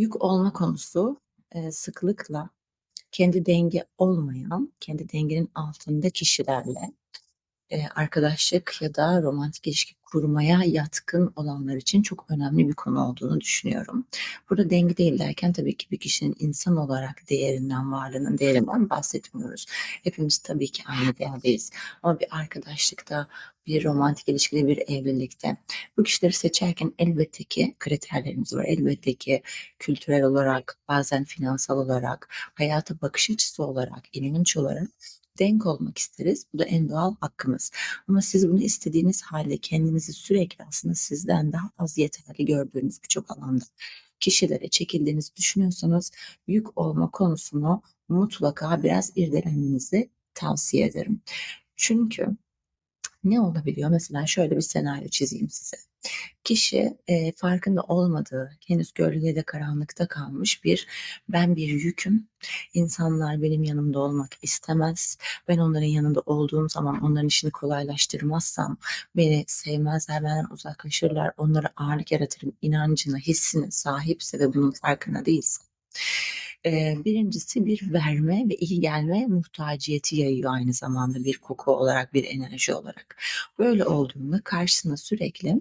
Yük olma konusu, eee, sıklıkla kendi denge olmayan, kendi dengenin altında kişilerle, eee, arkadaşlık ya da romantik ilişki kurmaya yatkın olanlar için çok önemli bir konu olduğunu düşünüyorum. Burada denge değil derken tabii ki bir kişinin insan olarak değerinden, varlığının değerinden bahsetmiyoruz. Hepimiz tabii ki aynı değerdeyiz ama bir arkadaşlıkta, bir romantik ilişkide, bir evlilikte bu kişileri seçerken elbette ki kriterlerimiz var. Elbette ki kültürel olarak, bazen finansal olarak, hayata bakış açısı olarak, inanç olarak denk olmak isteriz. Bu da en doğal hakkımız. Ama siz bunu istediğiniz halde kendinizi sürekli aslında sizden daha az yeterli gördüğünüz birçok alanda kişilere çekildiğinizi düşünüyorsanız yük olma konusunu mutlaka biraz irdelemenizi tavsiye ederim. Çünkü ne olabiliyor? Mesela şöyle bir senaryo çizeyim size. Kişi e, farkında olmadığı, henüz gölgede karanlıkta kalmış bir ben bir yüküm. İnsanlar benim yanımda olmak istemez. Ben onların yanında olduğum zaman onların işini kolaylaştırmazsam beni sevmezler, benden uzaklaşırlar, onlara ağırlık yaratırım inancına, hissine sahipse ve bunun farkında değilse Birincisi bir verme ve iyi gelme muhtaciyeti yayıyor aynı zamanda bir koku olarak, bir enerji olarak. Böyle olduğunda karşısına sürekli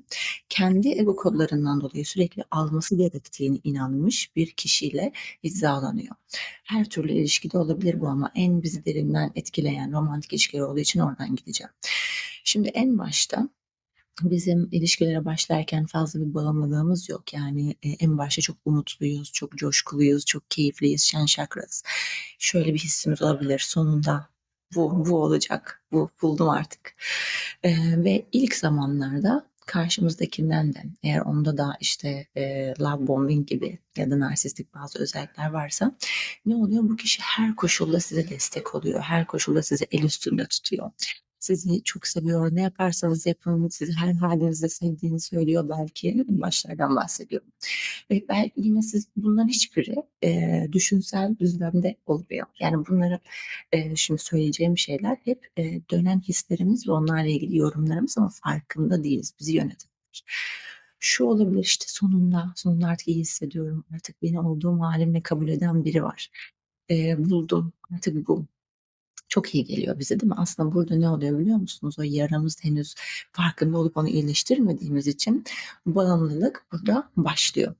kendi ego kodlarından dolayı sürekli alması gerektiğini inanmış bir kişiyle hizalanıyor. Her türlü ilişkide olabilir bu ama en bizi derinden etkileyen romantik ilişkiler olduğu için oradan gideceğim. Şimdi en başta Bizim ilişkilere başlarken fazla bir bağımlılığımız yok. Yani, eee, en başta çok umutluyuz, çok coşkuluyuz, çok keyifliyiz, şen şakraz. Şöyle bir hissimiz olabilir, sonunda bu, bu olacak, bu buldum artık. Eee, ve ilk zamanlarda karşımızdakinden de eğer onda da işte, eee, love bombing gibi ya da narsistik bazı özellikler varsa ne oluyor? Bu kişi her koşulda size destek oluyor. Her koşulda sizi el üstünde tutuyor. Sizi çok seviyor. Ne yaparsanız yapın, sizi her hâlinizde sevdiğini söylüyor belki. Başlardan bahsediyorum. Ve belki yine siz bunların hiçbiri, eee, düşünsel düzlemde olmuyor. Yani bunları, eee, şimdi söyleyeceğim şeyler hep, eee, dönen hislerimiz ve onlarla ilgili yorumlarımız ama farkında değiliz. Bizi yönetenler. Şu olabilir, işte, sonunda, sonunda artık iyi hissediyorum. Artık beni olduğum hâlimle kabul eden biri var. Eee, buldum, artık bu. Çok iyi geliyor bize, değil mi? Aslında burada ne oluyor biliyor musunuz? O yaramız henüz farkında olup onu iyileştirmediğimiz için bağımlılık burada başlıyor.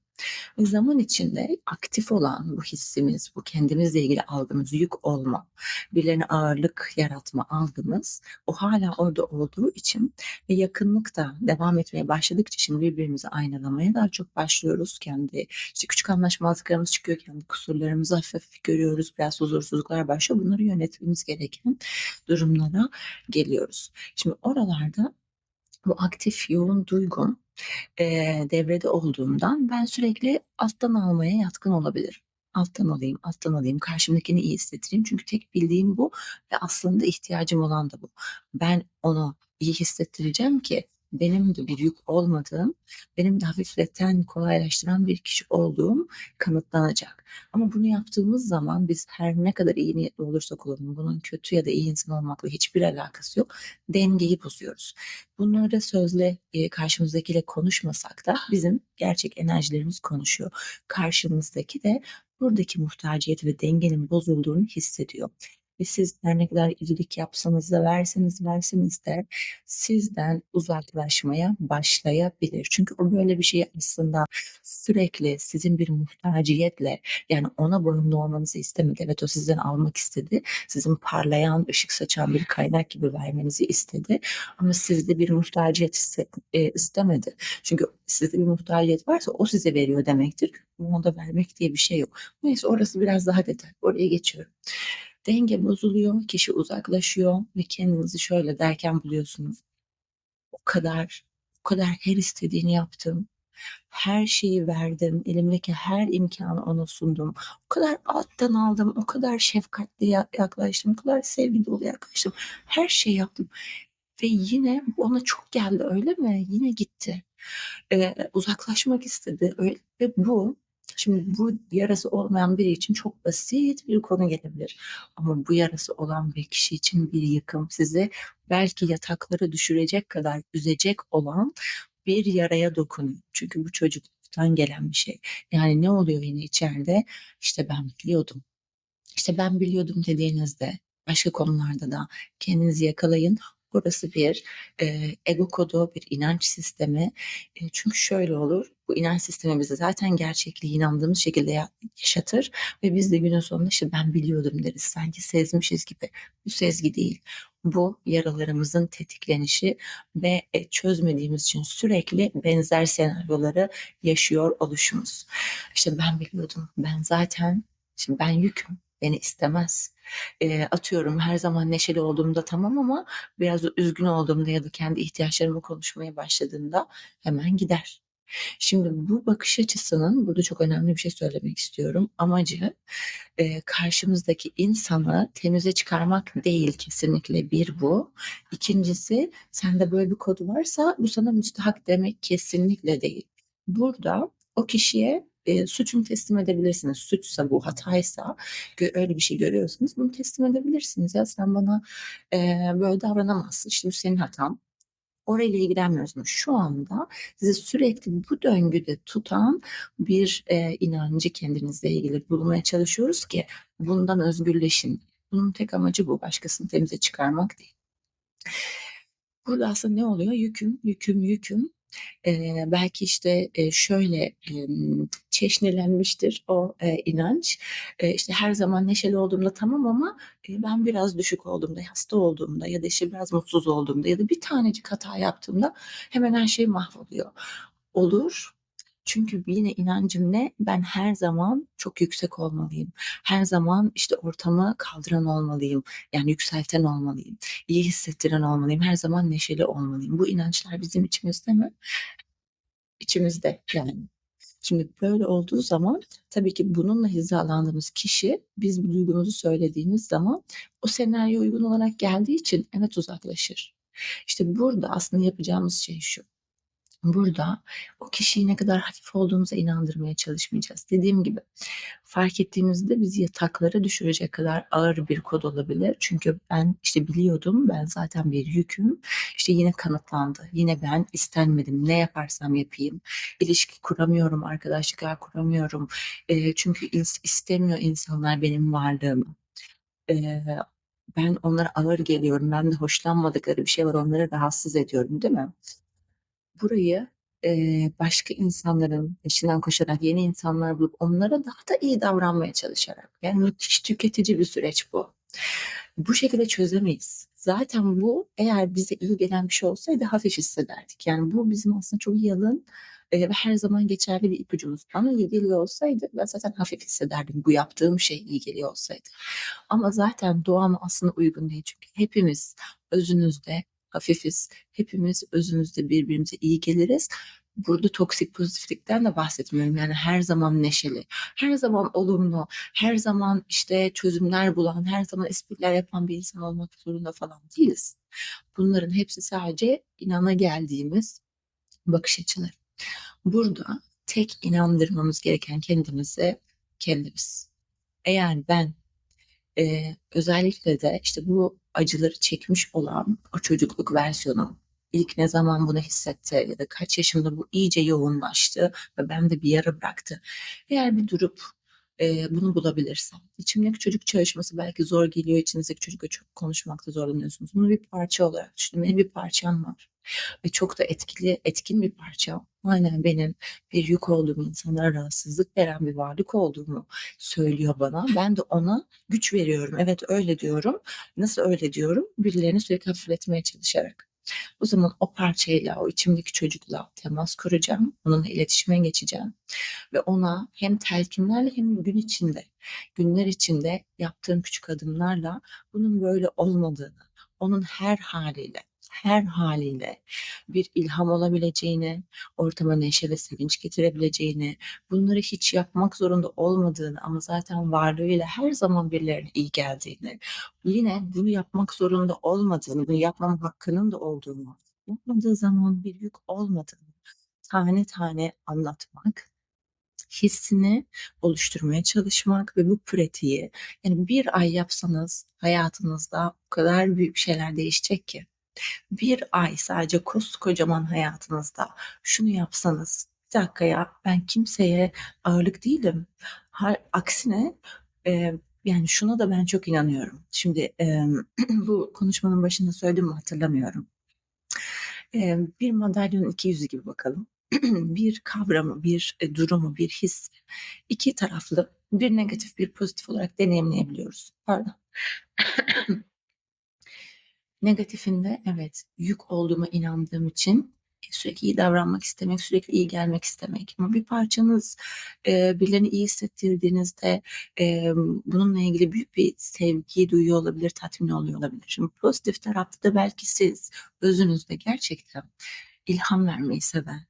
Ve zaman içinde aktif olan bu hissimiz, bu kendimizle ilgili algımız, yük olma, birilerine ağırlık yaratma algımız o hala orada olduğu için ve yakınlık da devam etmeye başladıkça şimdi birbirimizi aynalamaya daha çok başlıyoruz. Kendi işte küçük anlaşmazlıklarımız çıkıyor, kendi kusurlarımızı hafif hafif görüyoruz. Biraz huzursuzluklar başlıyor. Bunları yönetmemiz gereken durumlara geliyoruz. Şimdi oralarda bu aktif yoğun duygum eee, devrede olduğundan ben sürekli alttan almaya yatkın olabilirim. Alttan alayım, alttan alayım, karşımdakini iyi hissettireyim. Çünkü tek bildiğim bu ve aslında ihtiyacım olan da bu. Ben onu iyi hissettireceğim ki benim de bir yük olmadığım, benim de hafifleten, kolaylaştıran bir kişi olduğum kanıtlanacak. Ama bunu yaptığımız zaman biz her ne kadar iyi niyetli olursak olalım, bunun kötü ya da iyi insan olmakla hiçbir alakası yok. Dengeyi bozuyoruz. Bunları sözle, eee, karşımızdakiyle konuşmasak da bizim gerçek enerjilerimiz konuşuyor. Karşımızdaki de buradaki muhtaciyeti ve dengenin bozulduğunu hissediyor. Ve siz her ne kadar iyilik yapsanız da verseniz verseniz de sizden uzaklaşmaya başlayabilir. Çünkü o böyle bir şeyi aslında sürekli sizin bir muhtaciyetle yani ona bağımlı olmanızı istemedi. Evet o sizden almak istedi. Sizin parlayan, ışık saçan bir kaynak gibi vermenizi istedi. Ama sizde bir muhtaciyet eee, istemedi. Çünkü sizde bir muhtaciyet varsa o size veriyor demektir. Ama onda vermek diye bir şey yok. Neyse orası biraz daha detay. Oraya geçiyorum. Denge bozuluyor, kişi uzaklaşıyor ve kendinizi şöyle derken buluyorsunuz. O kadar, o kadar her istediğini yaptım. Her şeyi verdim. Elimdeki her imkânı ona sundum. O kadar alttan aldım, o kadar şefkatli ya yaklaştım, o kadar sevgi dolu yaklaştım. Her şeyi yaptım ve yine ona çok geldi, öyle mi? Yine gitti. Eee, uzaklaşmak istedi. Öyle ve bu şimdi bu yarası olmayan biri için çok basit bir konu gelebilir ama bu yarası olan bir kişi için bir yıkım. Sizi belki yataklara düşürecek kadar üzecek olan bir yaraya dokunuyor. Çünkü bu çocukluktan gelen bir şey. Yani ne oluyor yine içeride? İşte ben biliyordum. İşte ben biliyordum dediğinizde başka konularda da kendinizi yakalayın. Burası bir e, ego kodu, bir inanç sistemi. E, çünkü şöyle olur, bu inanç sistemi bize zaten gerçekliği inandığımız şekilde yaşatır ve biz de günün sonunda işte ben biliyordum deriz. Sanki sezmişiz gibi. Bu sezgi değil. Bu yaralarımızın tetiklenişi ve e, çözmediğimiz için sürekli benzer senaryoları yaşıyor oluşumuz. İşte ben biliyordum, ben zaten, şimdi ben yüküm, beni istemez. E, atıyorum her zaman neşeli olduğumda tamam ama biraz üzgün olduğumda ya da kendi ihtiyaçlarımı konuşmaya başladığımda hemen gider. Şimdi bu bakış açısının burada çok önemli bir şey söylemek istiyorum. Amacı e, karşımızdaki insanı temize çıkarmak değil kesinlikle bir bu. İkincisi sende böyle bir kod varsa bu sana müstahak demek kesinlikle değil. Burada o kişiye e, suçunu teslim edebilirsiniz. Suçsa bu, hataysa öyle bir şey görüyorsunuz bunu teslim edebilirsiniz. Ya sen bana e, böyle davranamazsın. İşte bu senin hatan. Orayla ilgilenmiyorsunuz. Şu anda sizi sürekli bu döngüde tutan bir e, inancı kendinizle ilgili bulmaya çalışıyoruz ki bundan özgürleşin. Bunun tek amacı bu. Başkasını temize çıkarmak değil. Burada aslında ne oluyor? Yüküm, yüküm, yüküm. Ee, belki işte e, şöyle e, çeşnilenmiştir o e, inanç. E, işte her zaman neşeli olduğumda tamam ama e, ben biraz düşük olduğumda, hasta olduğumda ya da işte biraz mutsuz olduğumda ya da bir tanecik hata yaptığımda hemen her şey mahvoluyor. Olur. Çünkü yine inancım ne? Ben her zaman çok yüksek olmalıyım. Her zaman işte ortamı kaldıran olmalıyım. Yani yükselten olmalıyım. İyi hissettiren olmalıyım. Her zaman neşeli olmalıyım. Bu inançlar bizim içimizde mi? İçimizde yani. Şimdi böyle olduğu zaman tabii ki bununla hizalandığımız kişi biz bu duygumuzu söylediğimiz zaman o senaryo uygun olarak geldiği için evet uzaklaşır. İşte burada aslında yapacağımız şey şu. Burada o kişiyi ne kadar hafif olduğumuza inandırmaya çalışmayacağız. Dediğim gibi fark ettiğimizde bizi yataklara düşürecek kadar ağır bir kod olabilir. Çünkü ben işte biliyordum ben zaten bir yüküm. İşte yine kanıtlandı. Yine ben istenmedim. Ne yaparsam yapayım. İlişki kuramıyorum, arkadaşlıklar kuramıyorum. E, çünkü istemiyor insanlar benim varlığımı. E, ben onlara ağır geliyorum. Ben de hoşlanmadıkları bir şey var. Onları rahatsız ediyorum değil mi? Burayı e, başka insanların peşinden koşarak yeni insanlar bulup onlara daha da iyi davranmaya çalışarak yani müthiş tüketici bir süreç bu. Bu şekilde çözemeyiz. Zaten bu eğer bize iyi gelen bir şey olsaydı hafif hissederdik. Yani bu bizim aslında çok yalın e, ve her zaman geçerli bir ipucumuz. Bana iyi geliyor olsaydı ben zaten hafif hissederdim bu yaptığım şey iyi geliyor olsaydı. Ama zaten doğama aslında uygun değil çünkü hepimiz özünüzde hafifiz. Hepimiz özümüzde birbirimize iyi geliriz. Burada toksik pozitiflikten de bahsetmiyorum. Yani her zaman neşeli, her zaman olumlu, her zaman işte çözümler bulan, her zaman espriler yapan bir insan olmak zorunda falan değiliz. Bunların hepsi sadece inana geldiğimiz bakış açıları. Burada tek inandırmamız gereken kendimize kendimiz. Eğer ben e, özellikle de işte bu acıları çekmiş olan o çocukluk versiyonu ilk ne zaman bunu hissetti ya da kaç yaşında bu iyice yoğunlaştı ve ben de bir yara bıraktı. Eğer bir durup e, bunu bulabilirsem. İçimdeki çocuk çalışması belki zor geliyor. İçinizdeki çocukla çok konuşmakta zorlanıyorsunuz. Bunu bir parça olarak düşünün. Benim bir parçam var. Ve çok da etkili, etkin bir parça. Aynen benim bir yük olduğum, insanlara rahatsızlık veren bir varlık olduğumu söylüyor bana. Ben de ona güç veriyorum. Evet öyle diyorum. Nasıl öyle diyorum? Birilerini sürekli hafifletmeye çalışarak. O zaman o parçayla, o içimdeki çocukla temas kuracağım. Onunla iletişime geçeceğim. Ve ona hem telkinlerle hem gün içinde, günler içinde yaptığım küçük adımlarla bunun böyle olmadığını, onun her haliyle, her haliyle bir ilham olabileceğini, ortama neşe ve sevinç getirebileceğini, bunları hiç yapmak zorunda olmadığını ama zaten varlığıyla her zaman birilerine iyi geldiğini, yine bunu yapmak zorunda olmadığını, bunu yapmam hakkının da olduğunu, yapmadığı zaman bir yük olmadığını tane tane anlatmak hissini oluşturmaya çalışmak ve bu pratiği yani bir ay yapsanız hayatınızda o kadar büyük şeyler değişecek ki. Bir ay sadece koskocaman hayatınızda şunu yapsanız, bir dakika ya ben kimseye ağırlık değilim. Ha, aksine e, yani şuna da ben çok inanıyorum. Şimdi e, bu konuşmanın başında söyledim mi hatırlamıyorum. E, bir madalyonun iki yüzü gibi bakalım. bir kavramı, bir e, durumu, bir his iki taraflı bir negatif bir pozitif olarak deneyimleyebiliyoruz. Pardon. Negatifinde evet yük olduğuma inandığım için sürekli iyi davranmak istemek, sürekli iyi gelmek istemek. Ama bir parçanız e, birilerini iyi hissettirdiğinizde e, bununla ilgili büyük bir sevgi duyuyor olabilir, tatmin oluyor olabilir. Şimdi pozitif tarafta da belki siz özünüzde gerçekten ilham vermeyi seven,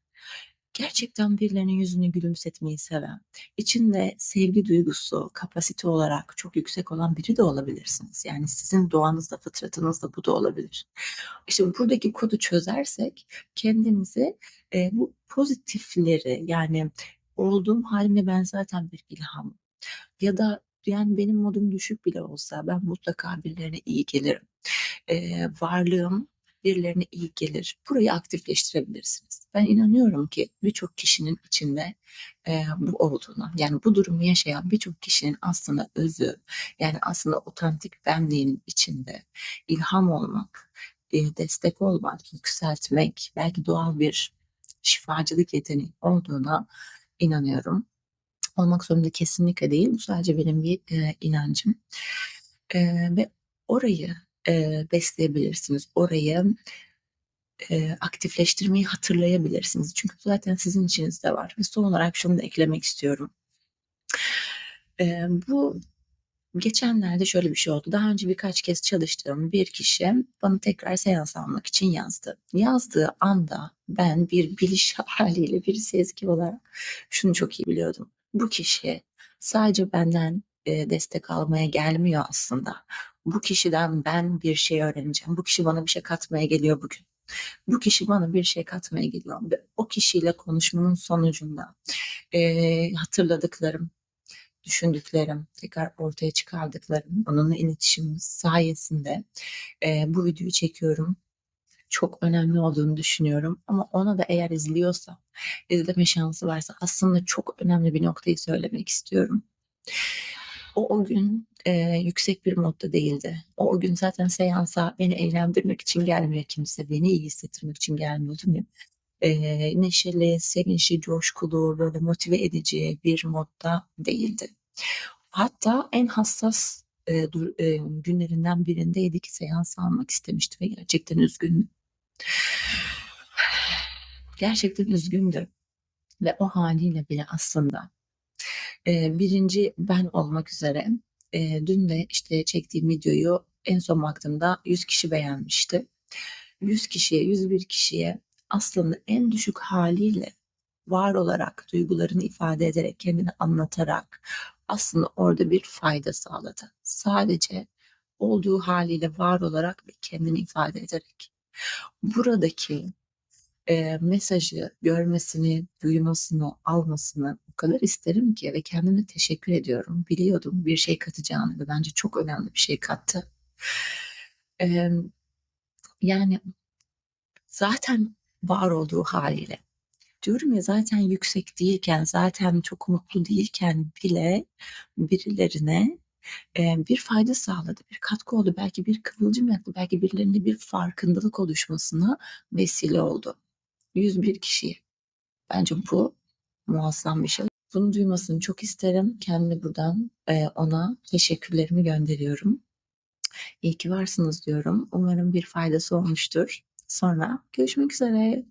gerçekten birilerinin yüzünü gülümsetmeyi seven, içinde sevgi duygusu, kapasite olarak çok yüksek olan biri de olabilirsiniz. Yani sizin doğanızda, fıtratınızda bu da olabilir. İşte buradaki kodu çözersek kendinizi e, bu pozitifleri yani olduğum halimle ben zaten bir ilham ya da yani benim modum düşük bile olsa ben mutlaka birilerine iyi gelirim. E, varlığım birilerine iyi gelir. Burayı aktifleştirebilirsiniz. Ben inanıyorum ki birçok kişinin içinde e, bu olduğuna, yani bu durumu yaşayan birçok kişinin aslında özü, yani aslında otantik benliğinin içinde ilham olmak, e, destek olmak, yükseltmek, belki doğal bir şifacılık yeteneği olduğuna inanıyorum. Olmak zorunda kesinlikle değil. Bu sadece benim bir e, inancım. E, ve orayı e, besleyebilirsiniz. Orayı e, aktifleştirmeyi hatırlayabilirsiniz. Çünkü zaten sizin içinizde var. Ve son olarak şunu da eklemek istiyorum. E, bu geçenlerde şöyle bir şey oldu. Daha önce birkaç kez çalıştığım bir kişi bana tekrar seans almak için yazdı. Yazdığı anda ben bir biliş haliyle bir sezgi olarak şunu çok iyi biliyordum. Bu kişi sadece benden destek almaya gelmiyor aslında. Bu kişiden ben bir şey öğreneceğim. Bu kişi bana bir şey katmaya geliyor bugün. Bu kişi bana bir şey katmaya geliyor ve o kişiyle konuşmanın sonucunda e, hatırladıklarım, düşündüklerim, tekrar ortaya çıkardıklarım, onunla iletişim sayesinde e, bu videoyu çekiyorum. Çok önemli olduğunu düşünüyorum ama ona da eğer izliyorsa, izleme şansı varsa aslında çok önemli bir noktayı söylemek istiyorum. O o gün e, yüksek bir modda değildi. O o gün zaten seansa beni eğlendirmek için gelmiyor kimse. Beni iyi hissettirmek için gelmiyordu. E, neşeli, sevinçli, coşkulu, böyle motive edici bir modda değildi. Hatta en hassas e, dur, e, günlerinden birindeydi ki seans almak istemişti ve gerçekten üzgündü. Gerçekten üzgündü. Ve o haliyle bile aslında birinci ben olmak üzere dün de işte çektiğim videoyu en son baktığımda 100 kişi beğenmişti. 100 kişiye, 101 kişiye aslında en düşük haliyle var olarak, duygularını ifade ederek, kendini anlatarak aslında orada bir fayda sağladı. Sadece olduğu haliyle var olarak ve kendini ifade ederek. Buradaki e, mesajı görmesini, duymasını, almasını o kadar isterim ki ve kendime teşekkür ediyorum. Biliyordum bir şey katacağını ve bence çok önemli bir şey kattı. E, yani zaten var olduğu haliyle diyorum ya zaten yüksek değilken, zaten çok mutlu değilken bile birilerine bir fayda sağladı, bir katkı oldu, belki bir kıvılcım yaktı, belki birilerinde bir farkındalık oluşmasına vesile oldu. 101 kişiye. Bence bu muazzam bir şey. Bunu duymasını çok isterim. Kendi buradan e, ona teşekkürlerimi gönderiyorum. İyi ki varsınız diyorum. Umarım bir faydası olmuştur. Sonra görüşmek üzere.